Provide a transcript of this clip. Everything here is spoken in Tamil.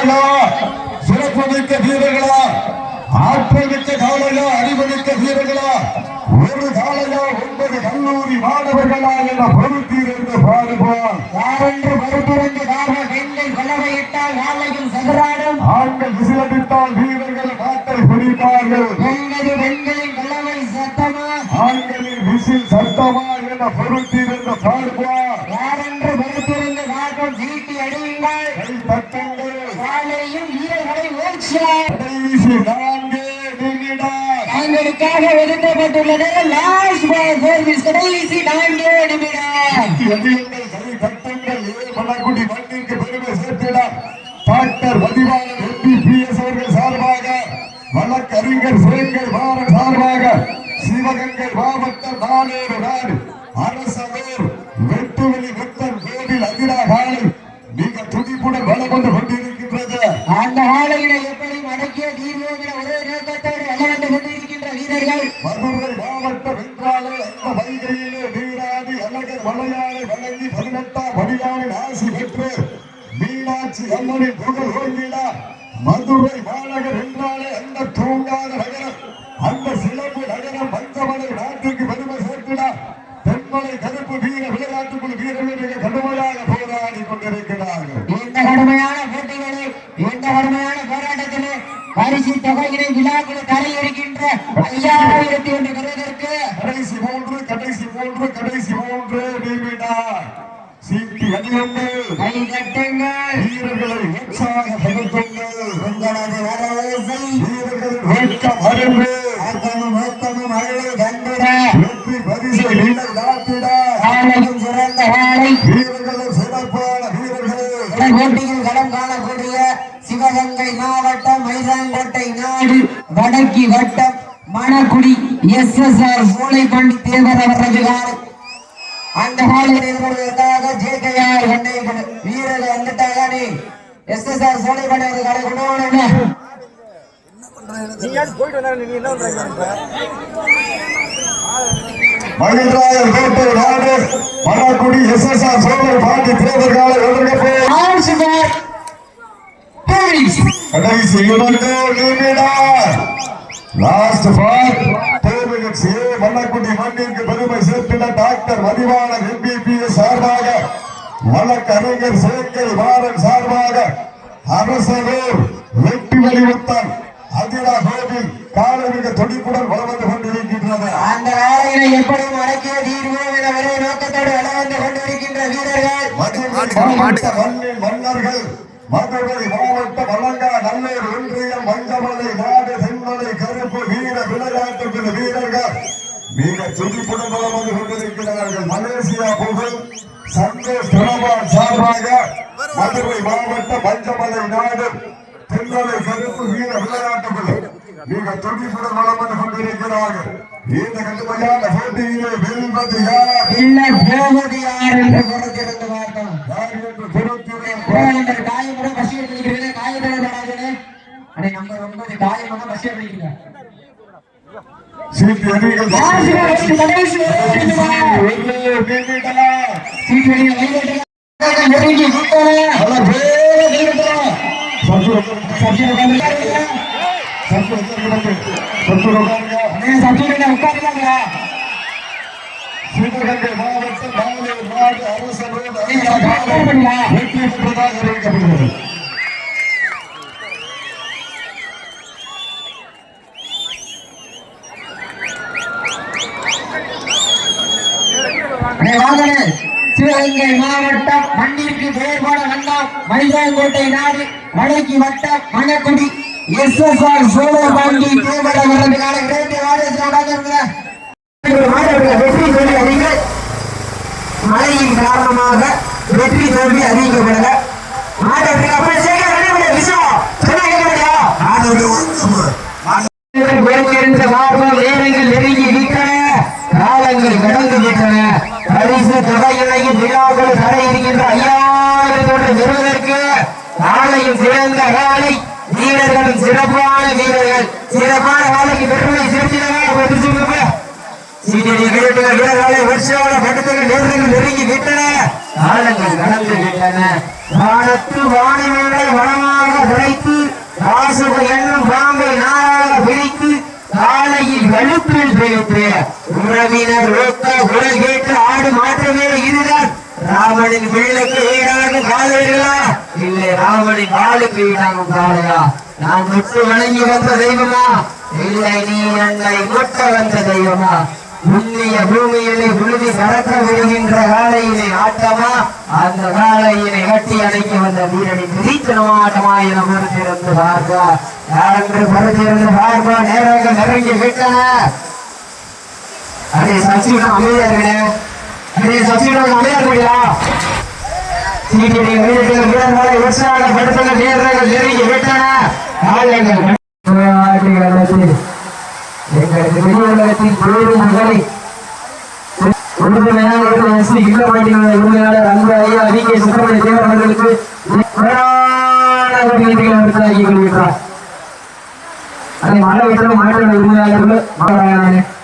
வீரர்களா சிறப்பு மிக்க வீரர்களா? ஆற்றல் மிக்க காளையா அறிவமிக்க வீரர்களா? ஒரு காலையா ஒன்பது கல்லூரி மாணவர்களா என பொறுத்தீர் என்று பாடுவார். யாரென்று மறுபுறந்து பெண்கள் கலவையிட்டால் நாளையும் சதுராடும். ஆண்கள் விசிலடித்தால் வீரர்கள் காட்டை பிடிப்பார்கள். என்பது பெண்களின் கலவை சத்தமா? ஆண்களின் விசில் சத்தமா என பொறுத்தீர் என்று பாடுவார் யாரென்று மறுபுறந்து காக்கும் சீட்டி அடியுங்கள் கை தட்டுங்கள் காலையும் வீரர்களை ஓட்சியார் கடைசி நான்கு நிமிடம் தங்களுக்காக ஒதுக்கப்பட்டுள்ளது. லாஸ்ட் பால் சர்வீஸ் கடைசி நான்கே மலக்குடி மண்ணிற்கு பெருமை சேர்த்திட டாக்டர் மதிவாளன் எம்பிபிஎஸ் அவர்கள் சார்பாக வழக்கறிஞர் சேகர் பாரன் சார்பாக சிவகங்கை மாவட்டம் நாளேறு நாடு அரசவேர் வெட்டுவெளி வெத்தன் கோவில் அதிரா காலை மிக துடிப்புடன் வளம் வந்து கொண்டிருக்கின்றது அந்த ஆலையினை எப்படி அடக்கிய தீர்வோங்கிற ஒரே நோக்கத்தோடு வளர்ந்து கொண்டிருக்கின்ற வீரர்கள்? மருமகள் மாவட்ட வென்றாலே அந்த வைகையிலே வீராதி அழகர் மலையாளி வழங்கி பதினெட்டாம் படியானின் ஆசி பெற்று மீனாட்சி அம்மனின் புகழ் ஓங்கிட. மதுரை மாநகர் என்றாலே அந்த தூங்காத நகரம். அந்த சிலம்பு நகரம் பஞ்சமலை நாட்டுக்கு பெருமை சேர்த்திட. தென்மலை கருப்பு வீர விளையாட்டுக்குழு வீரர்கள் மிக கடுமையாக போராடி கொண்டிருக்கிறார் இந்த கடுமையான போட்டிகளே இந்த கடுமையான போராட்டத்திலே பரிசு தொகையினை விழாக்குழு தலையெடுக்கின்ற ஐயாயிரத்தி ஒன்று பெறுவதற்கு கடைசி மூன்று கடைசி மூன்று கடைசி மூன்று நிமிடா. சீட்டி அடியுங்கள் கை கட்டுங்கள் வீரர்களை உற்சாகப்படுத்துங்கள் உங்களது வரவேசை வீரர்களின் வேட்கம் அரும்பு ஆக்கமும் ஊக்கமும் அருளை தந்திட வெற்றி பரிசை நீங்கள் நாட்டிட காலையும் சிறந்த காலை வீரர்களும் சிறப்பான வீரர்கள் தொடர் போட்டியில் களம் காணக்கூடிய சிவகங்கை மாவட்டம் மைதாங்கோட்டை நாடு வடக்கி வட்டம் Manakkudi S S R Solaipandi Thevar அவரது காலை. அந்த காலையில் எதிர்கொள்வதற்காக ஜே கே வீரர்கள் வந்துட்டாங்க நீ எஸ் எஸ் ஆர் சோலைப்பண்டி அவரது காலை கொண்டு மகிழ்ராயர் கோட்டை நாடு Manakkudi S S R Chozhar Pandi Thevar காலை கடைசி இரண்டு நிமிடா லாஸ்ட் பார் தேர்வுகள் ஏ மண்ணிற்கு பெருமை சேர்த்திட டாக்டர் மதிவாளன் எம்பிபிஎஸ் சார்பாக வழக்கறிஞர் சேர்க்கை மாறன் சார்பாக அரசனூர் வெற்றி வலியுறுத்தல். அதிரா கோவில் காலமிக துடிப்புடன் வளம் வந்து கொண்டிருக்கின்றது. அந்த காலையினை எப்படியும் அடக்கிய தீர்வோம் என ஒரே நோக்கத்தோடு வளம் வந்து கொண்டிருக்கின்ற வீரர்கள். மண்ணின் மன்னர்கள் மதுரை மாவட்ட வழங்கா நல்லூர் ஒன்றியம் மஞ்சமலை நாடு செம்மலை கருப்பு வீர விளையாட்டு வீரர்கள். மிக துடிப்புடன் வளம் வந்து கொண்டிருக்கிறார்கள். மலேசியா புகழ் சந்தோஷ் தனபால் சார்பாக மதுரை மாவட்ட மஞ்சமலை நாடு தென்மலை கருப்பு வீர விளையாட்டு மிக துடிப்புடன் வளம் வந்து கொண்டிருக்கிறார்கள். இந்த கடுமையான போட்டியிலே வெல்வது யார்? இல்லை போவது யார் என்று பொறுத்திருந்து பார்த்தோம் யார் என்று பொறுத்திருந்த பல பேர் நிறுத்தலாம். சற்று சப்ஜி உட்கார்ந்து சற்று உட்காருங்க. சிவகங்கை மாவட்டம் நாகூர் நாடு அரசு ரோடு நீங்க அருகாமையில் அறிவிக்கப்படுகிறது சிவகங்கை மாவட்டம் மண்ணிற்கு பெயர் போன வண்ணம் மைதாங்கோட்டை நாடு வடக்கி வட்டம் Manakkudi. S S R Cholapandi தேவட வரது கிரேட் வெற்றி தோல்வி அறிங்க மழையின் காரணமாக வெற்றி தோல்வி அறிவிக்கப்படல. மாட்டத்துக்கு அப்புறம் சேகர் விஷயம் சொன்னா கேட்க முடியா குறைந்திருந்த லாபம் நேரங்கள் நெருங்கி விட்டன காலங்கள் கடந்து விட்டன பரிசு தொகையினையும் விழாக்கள் தர இருக்கின்ற ஐயாயிரத்தோடு பெறுவதற்கு நாளையும் சிறந்த காலை வீரர்களும் சிறப்பான வீரர்கள். சிறப்பான காலைக்கு பெருமை சேர்த்தினவா சீனியர் வீரர்கள் வீரர்களை நேரங்கள் நெருங்கி விட்டன. காலங்கள் விட்டன. வானத்து வானங்களை வனமாக உழைத்து ராசுக என்னும் பாம்பை நாளாக பிடித்து காலையில் வெளுப்பில் பிடித்து உறவினர் ஒத்த கேட்டு ஆடு மாற்றமே இதுதான் ராமனின் வீழுக்கு ஈடாகும் காலைகளா இல்லை ராமனின் வாளுக்கு ஈடாகும் காலையா நான் முட்டு வணங்கி வந்த தெய்வமா? இல்லை நீ என்னை முட்ட வந்த தெய்வமா? புண்ணிய பூமியிலே புழுதி பறக்க விடுகின்ற காலையினை ஆட்டமா? அந்த காலையினை கட்டி அடைக்க வந்த வீரனை பிரித்தனமாட்டமா என மறுத்திருந்து பார்ப்பா யாரென்று மறுத்திருந்து பார்ப்பா நேரங்கள் நெருங்கி விட்டன. அடே சச்சிவன் அமைதியா இருக்கணும் அடே அதை மழை விட்டு மாற்ற உரிமையாளர்கள்